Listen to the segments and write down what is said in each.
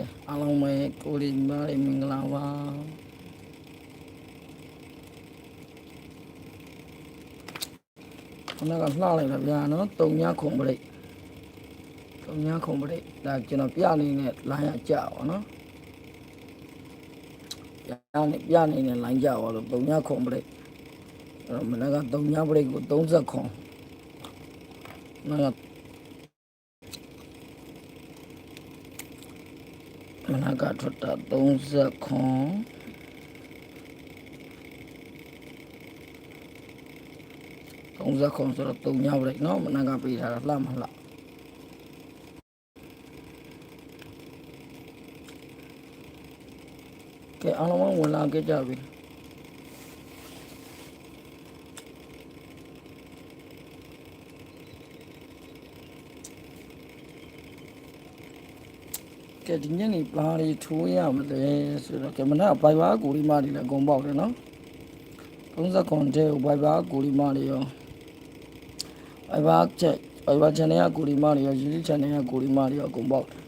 ကဲအားလုံးပဲကိုလေးညီမလေးမင်္ဂလာပါခဏကလှလိုက်တာဗျာနော်တုံညခုံပရိတ်တုံညခုံပရိတ်ဒါကျွန်တော်ပြနေနဲ့လိုင်းရကြပါနော်ပြနေပြနေနဲ့လိုင်းကြပါလို့တုံညခုံပရိတ်အဲ့တော့မနက်ကတုံညပရိတ်ကို30ခုံမနက်က မနက်ကထွက်တာ30ခုံ30ခုံဆိုတော့တုံညပရိတ်နော်မနက်ကပေးထားတာလှမလှကဲအားလုံးဝင်လာကြကြပြီ ကဲဒီညနေပါးလေးထိုးရမလဲဆိုတော့ကဲမနက်ဘိုင်ဘာကိုရီမာတွေလည်းအကုန်ပေါက်တယ်နော်30ခွန်တဲ့ဘိုင်ဘာကိုရီမာတွေရောဘိုင်ဘာချက်ဘိုင်ဘာ channel ကကိုရီမာတွေရော YouTube channel ကကိုရီမာတွေရောအကုန်ပေါက်တယ်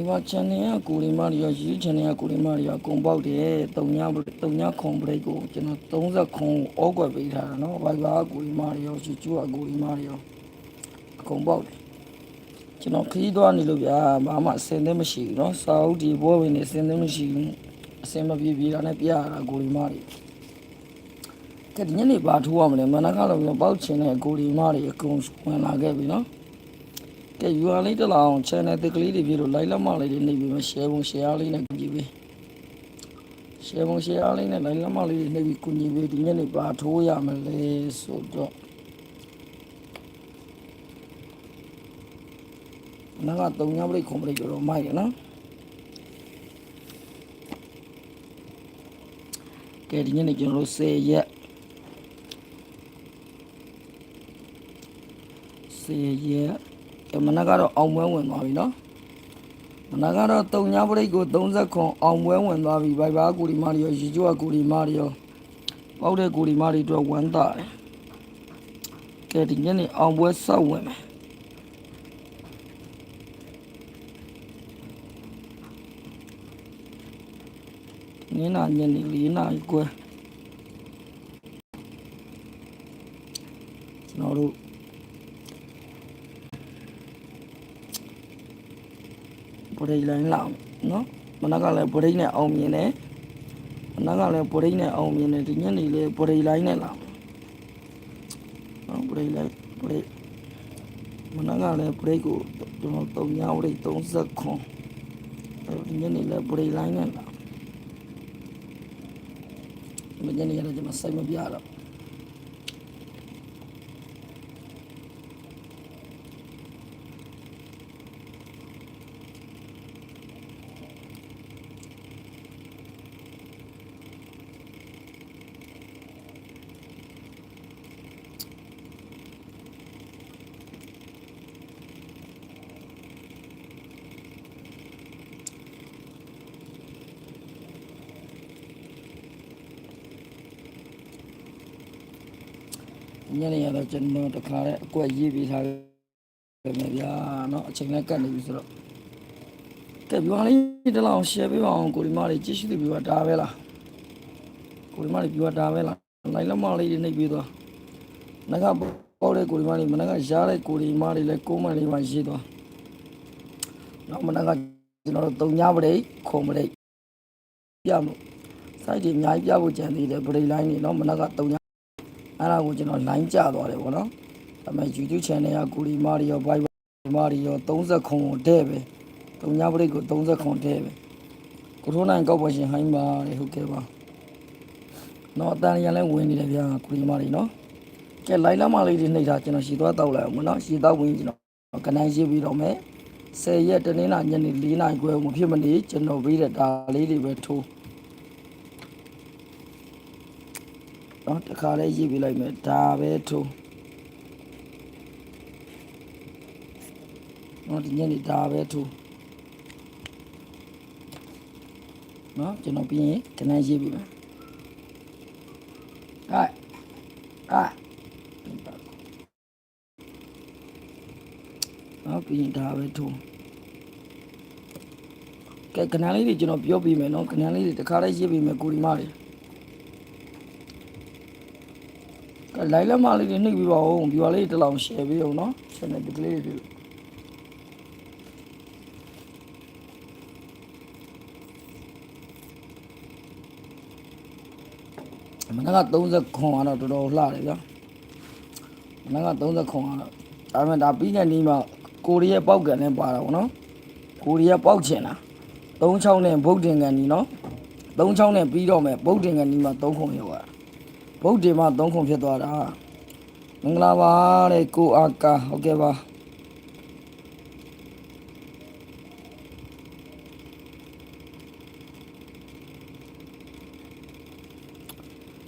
အိုင်ဝါ channel ကကိုရီမာတွေရော YouTube channel ကကိုရီမာတွေရောအကုန်ပေါက်တယ်တုံညာတုံညာခွန် break ကိုကျွန်တော်30ခွန်ဩကွယ်ပေးထားတာနော်ဘိုင်ဘာကိုရီမာတွေရော YouTube ကကိုရီမာတွေရောအကုန်ပေါက်တယ်ကျွန်တော်ခရီးသွားနေလို့ဗျာဘာမှအစင်သင်းမရှိဘူးနော်စာအုပ်ဒီဘောဝင်နေအစင်သင်းမရှိဘူးအစင်မပြေပြေတာနဲ့ပြရတာကိုရီမာတွေကဲဒီညနေဘာထိုးရမလဲမနက်ကတော့ပေါက်ချင်တဲ့ကိုရီမာတွေအကုန်ဝင်လာခဲ့ပြီနော် ကဲ UR လေးတက်လာအောင် channel တစ်ကလေးတွေပြလို့ like လက်မလေးတွေနှိပ်ပြီးမ share ပုံ share လေးနဲ့ကူညီပေး share ပုံ share လေးနဲ့ like လက်မလေးတွေနှိပ်ပြီးကူညီပေးဒီညနေပါထိုးရမလဲဆိုတော့နာက3ညပရိတ်ခုံပရိတ်တော့မိုက်တယ်နော်ကဲဒီညနေကျွန်တော်တို့10ရက်10ရက်ကဲ မနက်ကတော့အောင်ပွဲဝင်သွားပြီနော်မနက်ကတော့တုံညာပရိတ်ကို30ခွန်အောင်ပွဲဝင်သွားပြီဘိုင်ဘာကူရီမာရီရောရီကျိုးကကူရီမာရီရောပေါက်တဲ့ကူရီမာရီတို့ဝမ်းသာတယ်ကဲဒီညနေအောင်ပွဲစောက်ဝင်မယ်နင်းနာညနေ၄နာရီကွယ်ကျွန်တော်တို့ ပရိတ်လိုင်းလောက်နော်မနက်ကလည်းပရိတ်နဲ့အောင်မြင်တယ်မနက်ကလည်းပရိတ်နဲ့အောင်မြင်တယ်ဒီညနေလည်းပရိတ်လိုင်းနဲ့လောက်နော်ပရိတ်လိုင်းပရိတ်မနက်ကလည်းပရိတ်ကိုကျွန်တော်တုံညာပရိတ်30ခွန်အဲဒီညနေလည်းပရိတ်လိုင်းနဲ့လောက်ဒီညနေရတော့ကျွန်တော်စိတ်မပြတော့ ညနေရတော့ကျွန်တော်တခါလဲအကွက်ရေးပြီးထားတယ်မယ်ဗျာเนาะအချိန်လည်းကတ်နေပြီဆိုတော့ကဲပြောလေးတလောင် share ပေးပါအောင်ကိုဒီမလေးကြည့်ရှိသူပြောတာပဲလားကိုဒီမလေးပြောတာပဲလားလိုက်လက်မလေးတွေနှိပ်ပြီးသွားငါကပေါ့တဲ့ကိုဒီမလေးမနက်ကရားတဲ့ကိုဒီမလေးလည်းကိုမလေးမှရေးသွားနောက်မနက်ကကျွန်တော်တို့တုံညာပရိတ်ခုံပရိတ်ပြမို့ site တွေအများကြီးပြဖို့ကြံသေးတယ်ပရိတ် line တွေเนาะမနက်ကတုံညာ အဲ့ဒါကိုကျွန်တော် line ကျသွားတယ်ပေါ့နော်ဒါပေမဲ့ YouTube channel ကကိုရီမာရီရောဘိုင်မာရီရော30ခုံကိုတဲ့ပဲတုံညာပရိတ်ကို30ခုံတဲ့ပဲကိုထိုးနိုင်ကောက်ပေါ်ရှင်ဟိုင်းပါလေဟုတ်ကဲ့ပါနော်အတန်ရန်လဲဝင်နေတယ်ဗျာကိုရီမာရီနော်ကဲ line လာမလေးတွေနှိပ်ထားကျွန်တော်ရှည်သွားတောက်လိုက်အောင်မနော်ရှည်တော့ဝင်ကျွန်တော်ကနိုင်ရေးပြီးတော့မယ်10ရက်တနင်္လာညနေ4နာရီခွဲမဖြစ်မနေကျွန်တော်ပြီးတဲ့ဒါလေးတွေပဲထိုး နော်တခါလေးရေးပြလိုက်မယ်ဒါပဲထိုးနော်ဒီညနေဒါပဲထိုးနော်ကျွန်တော်ပြီးရင်ခဏရေးပြမယ်ဟဲ့ဟဲ့နော်ပြီးရင်ဒါပဲထိုးကဲခဏလေးတွေကျွန်တော်ပြောပြမယ်နော်ခဏလေးတွေတခါလေးရေးပြမယ်ကိုဒီမလေးကဲ လိုက်လက်မလေးတွေနှိပ်ပြီးပါဦးပြွာလေးတစ်လောင် share ပေးအောင်နော် channel ဒီကလေးတွေမနက်က30ခွန်ကတော့တော်တော်လှတယ်ဗျာမနက်က30ခွန်ကတော့ဒါပေမဲ့ဒါပြီးတဲ့နေ့မှာကိုရီးယားပေါက်ကန်နဲ့ပါတာဗောနော်ကိုရီးယားပေါက်ချင်တာ36နဲ့ဗုတ်တင်ကန်နီနော်36နဲ့ပြီးတော့မယ်ဗုတ်တင်ကန်နီမှာ3ခွန်ရောက်တာ ဗုတ်တင်မှာ3ခွန်ဖြစ်သွားတာမင်္ဂလာပါတဲ့ကိုအာကာဟုတ်ကဲ့ပါ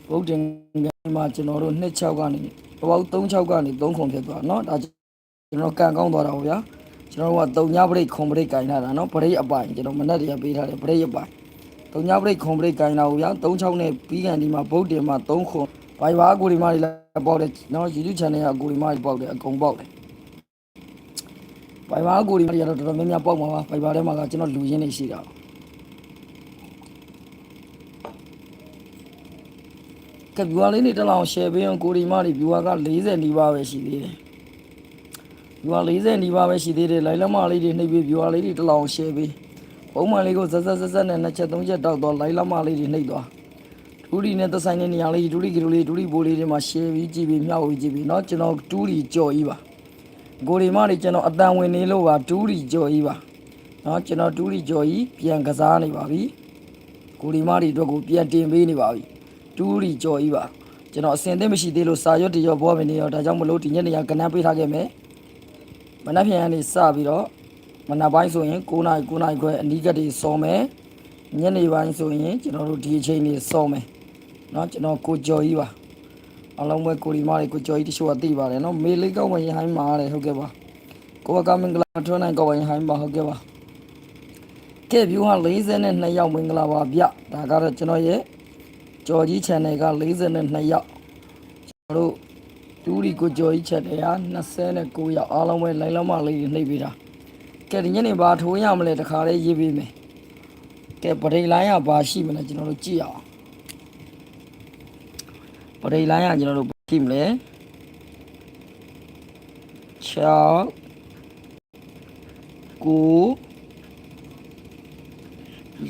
ဗုတ်တင်ကန်မှာကျွန်တော်တို့26ကနေဘောက်36ကနေ3ခွန်ဖြစ်သွားเนาะဒါကျွန်တော်ကန်ကောင်းသွားတာဗောဗျာကျွန်တော်တို့က3ညပရိတ်ခွန်ပရိတ်ကင်ထားတာเนาะပရိတ်အပိုင်ကျွန်တော်မနေ့တည်းကပေးထားတယ်ပရိတ်အပိုင် တုံညပရိတ်ခွန်ပရိတ်ကိုင်းလာဦးဗျာ၃6နဲ့ပြီးကန်ဒီမှာဗုတ်တင်မှာ3ခွန်ဘိုင်ဘာကိုဒီမာတွေလည်းပေါက်တယ်နော် YouTube channel ကကိုဒီမာတွေပေါက်တယ်အကုန်ပေါက်တယ်ဘိုင်ဘာကိုဒီမာတွေကတော့တော်တော်များများပေါက်မှာပါဘိုင်ဘာထဲမှာကကျွန်တော်လူရင်းနေရှိတာကဗျူဟာလေးနေတက်လောက် share ပေးအောင်ကိုဒီမာတွေ viewer က40နီးပါးပဲရှိသေးတယ်ဗျူဟာ40နီးပါးပဲရှိသေးတယ်လိုင်းလမလေးတွေနှိပ်ပြီးဗျူဟာလေးတွေတက်လောက် share ပေး ပုံမှန်လေးကိုဇက်ဇက်ဇက်ဇက်နဲ့နှစ်ချက်သုံးချက်တောက်တော့လိုက်လက်မလေးတွေနှိပ်သွားဒူရီနဲ့သက်ဆိုင်တဲ့နေရာလေးဒူရီကီလိုလေးဒူရီဘိုးလေးတွေမှာ share ပြီးကြည့်ပြီးမျှဝေကြည့်ပြီးเนาะကျွန်တော်ဒူရီကြော်ကြီးပါကိုဒီမတွေကျွန်တော်အတန်ဝင်နေလို့ပါဒူရီကြော်ကြီးပါเนาะကျွန်တော်ဒူရီကြော်ကြီးပြန်ကစားနေပါပြီကိုဒီမတွေအတွက်ကိုပြန်တင်ပေးနေပါပြီ တူးရီကြော်ကြီးပါကျွန်တော်အစင်သိမရှိသေးလို့စာရွတ်တရောဘောမနေရောဒါကြောင့်မလို့ဒီညနေရကနန်းပေးထားခဲ့မယ်မနက်ဖြန်ကနေစပြီးတော့ မနက်ပိုင်းဆိုရင်9နာရီ9နာရီခွဲအနီးကပ်တွေစောမယ်ညနေပိုင်းဆိုရင်ကျွန်တော်တို့ဒီအချိန်တွေစောမယ်เนาะကျွန်တော်ကိုကြော်ကြီးပါအလုံးပဲကိုဒီမားတွေကိုကြော်ကြီးတချို့ကသိပါတယ်เนาะမေလေးကောက်ဝင်ရဟိုင်းမှာတယ်ဟုတ်ကဲ့ပါကိုကမင်္ဂလာထွန်းနိုင်ကောက်ဝင်ရဟိုင်းပါဟုတ်ကဲ့ပါကဲ view ဟာ42ရောက်မင်္ဂလာပါဗျဒါကတော့ကျွန်တော်ရဲ့ ကြော်ကြီး channel က42ယောက်ကျွန်တော်တို့တူရီကိုကြော်ကြီး channel က29ယောက်အားလုံးပဲလိုင်းလုံးမလေးတွေနှိပ်ပေးတာ ကဲဒီညနေဘာထိုးရမလဲတခါလေးရေးပေးမယ်ကဲပရိလိုင်းကဘာရှိမလဲကျွန်တော်တို့ကြည့်အောင်ပရိလိုင်းကကျွန်တော်တို့ဘာရှိမလဲ6ကို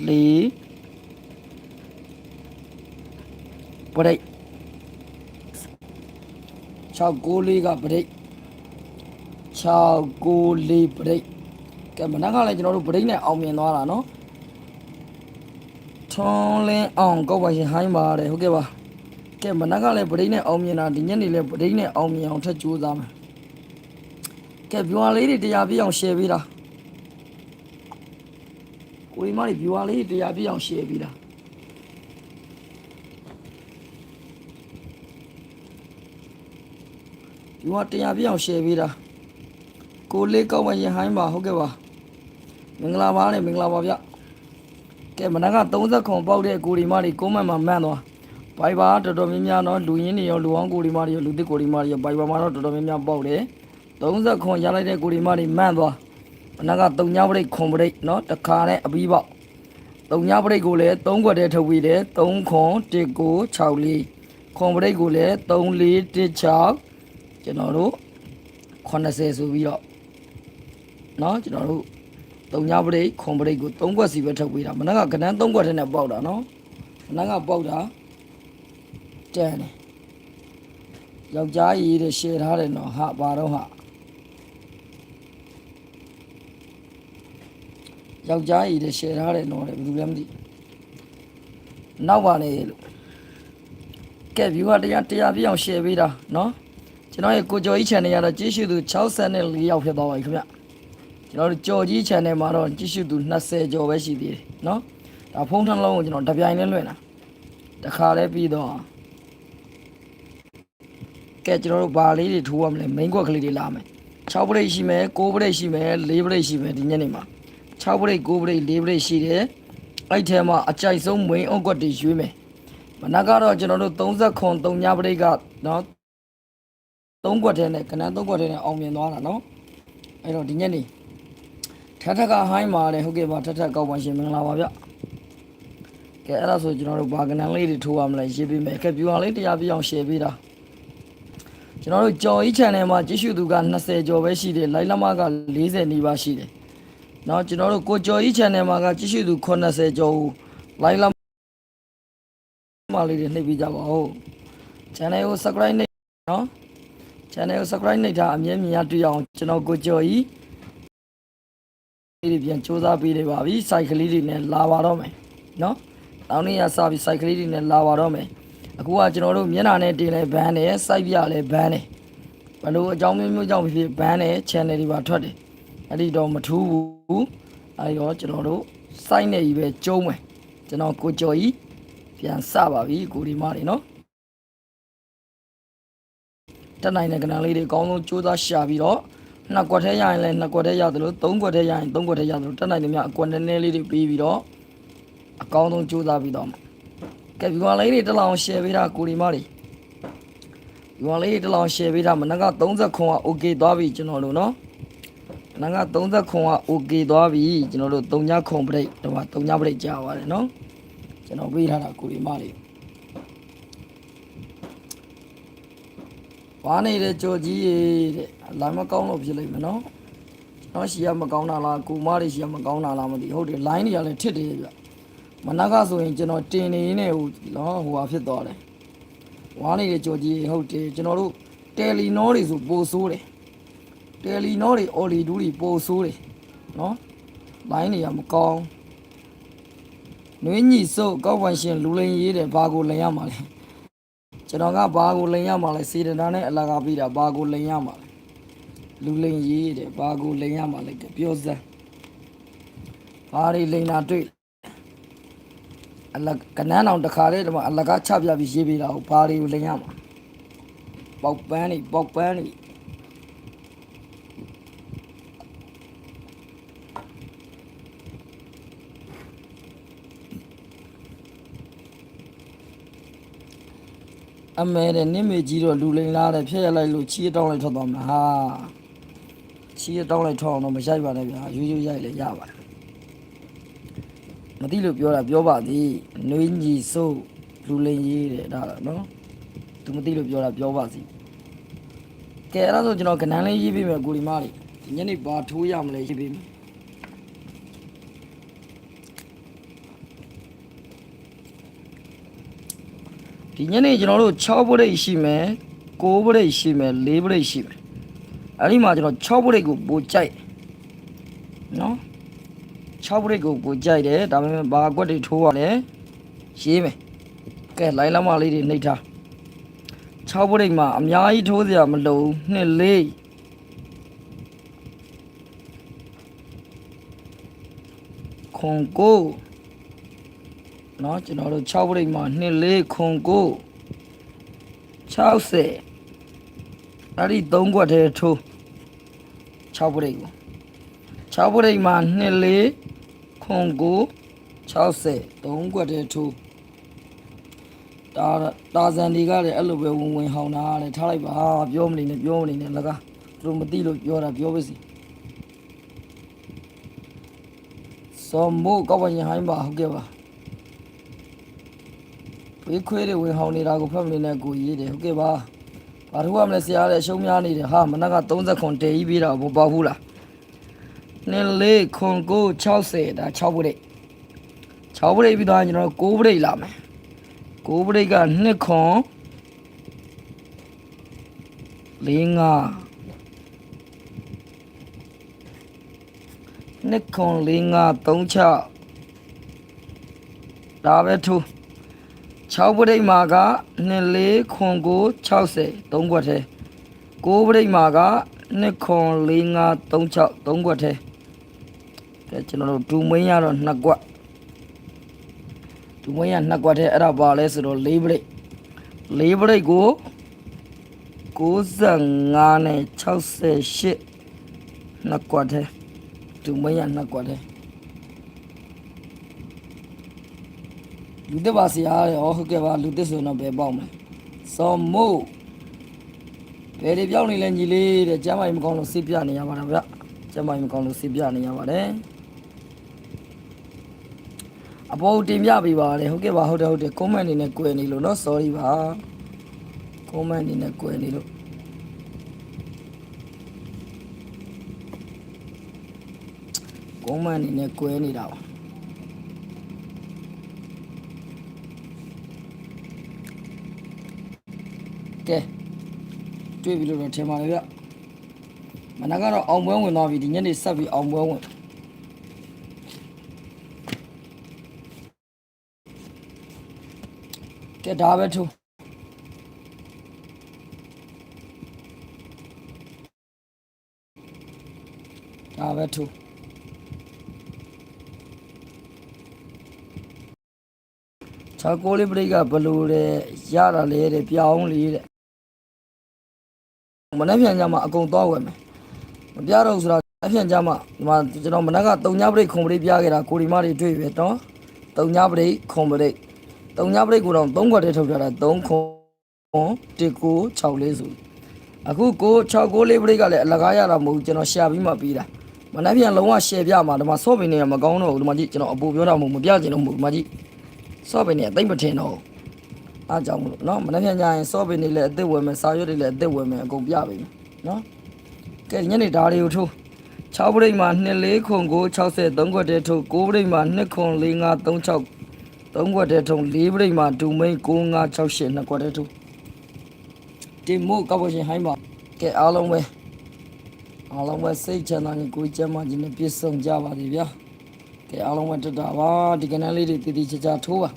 လေးပရိတ်6ကိုလေးကပရိတ်6ကိုလေးပရိတ် ကဲမနက်ကလည်းကျွန်တော်တို့ပရိတ်နဲ့အောင်မြင်သွားတာနော်ထွန်းလင်းအောင်ကောက်ပါရှင်ဟိုင်းပါတယ်ဟုတ်ကဲ့ပါကဲမနက်ကလည်းပရိတ်နဲ့အောင်မြင်တာဒီညနေလည်းပရိတ်နဲ့အောင်မြင်အောင်ထပ်ကြိုးစားမယ်ကဲဗျူဟာလေးတွေတရားပြည့်အောင် share ပေးတာကိုဒီမတွေဗျူဟာလေးတွေတရားပြည့်အောင် share ပေးတာဒီကတရားပြအောင် share ပေးတာကိုလေးကောက်မရင်ဟိုင်းပါဟုတ်ကဲ့ပါ မင်္ဂလာပါနဲ့မင်္ဂလာပါဗျကဲမနက်က30ခွန်ပေါက်တဲ့ကိုဒီမတွေကိုမန့်မှာမှန်းသွားဘိုင်ဘာတော်တော်များများတော့လူရင်းတွေရောလူအောင်ကိုဒီမတွေရောလူသစ်ကိုဒီမတွေရောဘိုင်ဘာမှာတော့တော်တော်များများပေါက်တယ်30ခွန်ရလိုက်တဲ့ကိုဒီမတွေမှန်းသွားမနက်က3ညပရိတ်ခွန်ပရိတ်เนาะတခါနဲ့အပြီးပေါက်3ညပရိတ်ကိုလည်း3ခွက်တည်းထုတ်ပြီးတယ်3ခွန်1ကို6လေးခွန်ပရိတ်ကိုလည်း3 4 1 6ကျွန်တော်တို့80ဆိုပြီးတော့เนาะကျွန်တော်တို့ သုံးညာပရိတ်ခွန်ပရိတ်ကို၃ခွက်စီပဲထုတ်ပေးတာမနက်ကကနန်း၃ခွက်ထဲနဲ့ပေါက်တာနော်မနက်ကပေါက်တာတန်တယ်ယောက်ျားကြီးတွေရှယ်ထားတယ်နော်ဟာဘာတော့ဟာယောက်ျားကြီးတွေရှယ်ထားတယ်နော်လေဘယ်သူလဲမသိနောက်ပါလေလို့ကဲ viewer တရားတရားပြည့်အောင် share ပေးတာနော်ကျွန်တော်ရဲ့ကိုကျော်ကြီး channel ရတော့ကြည့်ရှုသူ64ယောက်ဖြစ်သွားပါပြီခင်ဗျာ ကျွန်တော်တို့ကြော်ကြီး channel မှာတော့ကြည့်ရှုသူ20ကျော်ပဲရှိသေးတယ်เนาะဒါဖုန်းထလုံးကိုကျွန်တော်တစ်ပြိုင်နဲ့လွှင့်တာတခါလဲပြီးတော့ကဲကျွန်တော်တို့ဘာလေးတွေထိုးရမလဲ main ကွက်ကလေးတွေလာမယ်6ပရိတ်ရှိမယ်9ပရိတ်ရှိမယ်4ပရိတ်ရှိမယ်ဒီညနေမှာ6ပရိတ်9ပရိတ်4ပရိတ်ရှိတယ်အဲ့ထဲမှာအကြိုက်ဆုံး main အုတ်ကွက်တွေရွေးမယ်မနက်ကတော့ကျွန်တော်တို့30ခွန်3ညပရိတ်ကเนาะ3ကွက်ထဲနဲ့ကနန်း3ကွက်ထဲနဲ့အောင်မြင်သွားတာเนาะအဲ့တော့ဒီညနေ ထထကဟိုင်းပါတယ်ဟုတ်ကဲ့ပါထထကောက်ပါရှင်မင်္ဂလာပါဗျကဲအဲ့ဒါဆိုကျွန်တော်တို့ဘာကနန်လေးတွေထိုးရမလဲရေးပေးမယ်ကဲဗျူဟာလေးတရားပြအောင် share ပေးတာကျွန်တော်တို့ကြော်ဤ channel မှာကြည့်ရှုသူက20ကျော်ပဲရှိတယ်လိုက်လမက40နီးပါးရှိတယ်နော်ကျွန်တော်တို့ကိုကျော်ဤ channel မှာကကြည့်ရှုသူ80ကျော်ကိုလိုက်လမလေးတွေနှိပ်ပြီးကြပါဦး channel ကို subscribe နှိပ်နော် channel ကို subscribe နှိပ်ထားအမြဲမြင်ရတွေ့အောင်ကျွန်တော်ကိုကျော်ဤ လေးတွေပြန်စူးစမ်းပေးနေပါပြီစိုက်ကလေးတွေနဲ့လာပါတော့မယ်နော်နောက်နေ့ရစပြီးစိုက်ကလေးတွေနဲ့လာပါတော့မယ်အခုကကျွန်တော်တို့မျက်နှာနဲ့တင်လဲဘန်းတယ်စိုက်ပြလဲဘန်းတယ်ဘလို့အကြောင်းမျိုးမျိုးကြောင့်ဖြစ်ဘန်းတယ် channel တွေပါထွက်တယ်အဲ့ဒီတော့မထူးဘူးအဲ့ရောကျွန်တော်တို့စိုက်နေကြီးပဲကျုံးမယ်ကျွန်တော်ကိုကျော်ကြီးပြန်စပါပြီကိုဒီမတွေနော်တက်နိုင်တဲ့ကဏ္ဍလေးတွေအကောင်းဆုံးစူးစမ်းရှာပြီးတော့ နှစ်ကွက်ထဲရရင်လည်းနှစ်ကွက်ထဲရတယ်လို့သုံးကွက်ထဲရရင်သုံးကွက်ထဲရတယ်လို့တက်နိုင်တယ်မြအကွက်နည်းနည်းလေးတွေပြီးပြီးတော့အကောင်းဆုံးစူးစမ်းပြီးတော့မှာကဲဒီကောင်လေးတွေတစ်လောင် share ပေးတာကိုဒီမတွေဒီကောင်လေးတွေတစ်လောင် share ပေးတာမနက်က30ခွန်က okay သွားပြီကျွန်တော်တို့နော်မနက်က30ခွန်က okay သွားပြီကျွန်တော်တို့3ညခွန်ပရိတ်တော့3ညပရိတ်ကြာပါတယ်နော်ကျွန်တော်ပေးထားတာကိုဒီမတွေ ဝါနေတဲ့ကြော်ကြီးရေတဲ့လာမကောင်းလို့ဖြစ်လိမ့်မယ်နော်ကျွန်တော်ရှီရမကောင်းတာလားကိုမတွေရှီရမကောင်းတာလားမသိဟုတ်တယ် line တွေကလည်းထစ်တယ်ပြမနက်ကဆိုရင်ကျွန်တော်တင်နေနေဟိုနော်ဟိုဟာဖြစ်သွားတယ်ဝါနေတဲ့ကြော်ကြီးရေဟုတ်တယ်ကျွန်တော်တို့တယ်လီနောတွေဆိုပိုဆိုးတယ်တယ်လီနောတွေအော်လီဒူးတွေပိုဆိုးတယ်နော် line တွေကမကောင်းနွေးညီစုပ်ကောက်ပန်ရှင်လူလိန်ရေးတယ်ဘာကိုလင်ရမှာလဲ ကျွန်တော်ကဘာကိုလိန်ရမှာလဲစေတနာနဲ့အလကားပြီးတာဘာကိုလိန်ရမှာလဲလူလိန်ရေးတယ်ဘာကိုလိန်ရမှာလဲကပြောစမ်းဘာတွေလိန်တာတွေ့အလကနန်းအောင်တခါတည်းဒီမှာအလကားချပြပြီးရေးပေးတာကိုဘာတွေကိုလိန်ရမှာပေါက်ပန်းနေပေါက်ပန်းနေ အမဲတဲ့နင့်မေကြီးတော့လူလိန်လားတဲ့ဖျက်ရလိုက်လို့ချီးတောင်းလိုက်ထွက်သွားမှာဟာချီးတောင်းလိုက်ထွက်အောင်တော့မရိုက်ပါနဲ့ဗျာရိုးရိုးရိုက်လည်းရပါတယ်မသိလို့ပြောတာပြောပါသည်နှွေးညီစိုးလူလိန်ရေးတဲ့ဒါတော့နော်သူမသိလို့ပြောတာပြောပါစီကဲအဲ့ဒါဆိုကျွန်တော်ကနန်းလေးရေးပေးမယ်ကိုဒီမလေးဒီညနေဘာထိုးရမလဲရေးပေးမယ် ဒီညနေကျွန်တော်တို့6ပရိတ်ရှိမယ်9ပရိတ်ရှိမယ်4ပရိတ်ရှိမယ်အဲ့ဒီမှာကျွန်တော်6ပရိတ်ကိုပိုကြိုက်နော်6ပရိတ်ကိုပိုကြိုက်တယ်ဒါပေမဲ့ဘာကွက်တွေထိုးရလဲရေးမယ်ကဲလိုင်းလမ်းမလေးတွေနှိပ်ထား6ပရိတ်မှာအများကြီးထိုးစရာမလိုဘူးနှစ်လေးခွန်ကို เนาะကျွန်တော်တို့6ပရိတ်မှာနှစ်လေးခွန်ကို60အဲ့ဒီ3ခွက်တည်းထိုး6ပရိတ်ကို6ပရိတ်မှာနှစ်လေးခွန်ကို60 3ခွက်တည်းထိုးတာတာဇန်ဒီကလည်းအဲ့လိုပဲဝင်ဝင်ဟောင်းတာတဲ့ထားလိုက်ပါပြောမနေနဲ့ပြောမနေနဲ့လကားသူတို့မသိလို့ပြောတာပြောပါစီစောမို့ကောက်ပညာဟိုင်းပါဟုတ်ကဲ့ပါ ဖေးခွေးတွေဝင်ဟောင်းနေတာကိုဖတ်မနေနဲ့ကိုရေးတယ်ဟုတ်ကဲ့ပါဘာလို့ရမလဲဆရာလည်းရှုံးများနေတယ်ဟာမနက်က30ခွန်တည်ကြီးပေးတာဘောပေါဘူးလားနင်းလေးခွန်ကို60ဒါ6ပရိတ်6ပရိတ်ပြီးတော့ကျွန်တော်9ပရိတ်လာမယ်9ပရိတ်က2ခွန်၄၅နှစ်ခွန်၄၅3 6ဒါပဲထူ 6ပရိတ်မှာက2 4ခွန်ကို60 3ခွက်ထဲ9ပရိတ်မှာက2ခွန်4 5 3 6 3ခွက်ထဲကဲကျွန်တော်တို့ဒူမင်းရတော့နှစ်ကွက်ဒူမင်းရနှစ်ကွက်တဲ့အဲ့ဒါပါလဲဆိုတော့၄ပရိတ်၄ပရိတ်ကို95နဲ့68နှစ်ကွက်တဲ့ဒူမင်းရနှစ်ကွက် လူသစ်ပါဆရာရောဟုတ်ကဲ့ပါလူသစ်ဆိုတော့ဘယ်ပေါက်မလဲစောမို့ဘယ်ဒီပြောင်းနေလဲညီလေးတဲ့ကျမ်းမာရေးမကောင်းလို့ဆေးပြနေရပါတယ်ဗျကျမ်းမာရေးမကောင်းလို့ဆေးပြနေရပါတယ်အပေါ်တင်ပြပေးပါတယ်ဟုတ်ကဲ့ပါဟုတ်တယ်ဟုတ်တယ် comment အနေနဲ့꿰နေလို့เนาะ sorry ပါ comment အနေနဲ့꿰နေလို့ကုန်းမန်နေနဲ့ကွဲနေတာပါ ကဲတွေ့ပြီလို့တော့ထင်ပါတယ်ဗျမနက်ကတော့အောင်ပွဲဝင်သွားပြီဒီညနေဆက်ပြီးအောင်ပွဲဝင်ကဲဒါပဲထိုးဒါပဲထိုးချာကိုလေးပရိတ်ကဘလို့တဲ့ရတာလေတဲ့ပြောင်းလေးတဲ့ မနေ့ပြန်ကြမှာအကုန်သွားဝယ်မယ်မပြတော့ဘူးဆိုတာအပြန်ကြမှာဒီမှာကျွန်တော်မနက်က3ညပရိတ်ခုံပရိတ်ပြခဲ့တာကိုဒီမတွေတွေ့ပြီတော့3ညပရိတ်ခုံပရိတ်3ညပရိတ်ကိုတော့3ခွက်တည်းထုတ်ထားတာ3ခုံ1ကို6လေးဆိုအခုကို6ကိုလေးပရိတ်ကလည်းအလကားရတာမဟုတ်ဘူးကျွန်တော်ရှာပြီးမှပြီးတာမနေ့ပြန်လုံးဝရှယ်ပြမှာဒီမှာဆော့ပင်တွေကမကောင်းတော့ဘူးဒီမှာကြည့်ကျွန်တော်အပူပြောတာမဟုတ်မပြချင်တော့မဟုတ်ဒီမှာကြည့်စော့ပင်နေအသိမထင်တော့ဘူး အားကြောင့်မလို့နော်မနေ့ကညရင်စော့ပင်တွေလည်းအသက်ဝယ်မယ်စာရွက်တွေလည်းအသက်ဝယ်မယ်အကုန်ပြပေးမယ်နော်ကဲညနေဓာတ်တွေကိုထိုး6ပြိတ်မှာ24ခွန်ကို63ခွက်တည်းထိုး9ပြိတ်မှာ2ခွန်4536 3ခွက်တည်းထုံ4ပြိတ်မှာ2မိန်9568 2ခွက်တည်းထိုးတင်မို့ကောက်ပေါ်ရှင်ဟိုင်းပါကဲအားလုံးပဲအားလုံးပဲစိတ်ချမ်းသာနေကိုယ်ကျမ်းမာခြင်းနဲ့ပြည့်စုံကြပါစေဗျာကဲအားလုံးပဲတက်တာပါဒီကနေ့လေးတွေတည်တည်ချာချာထိုးပါ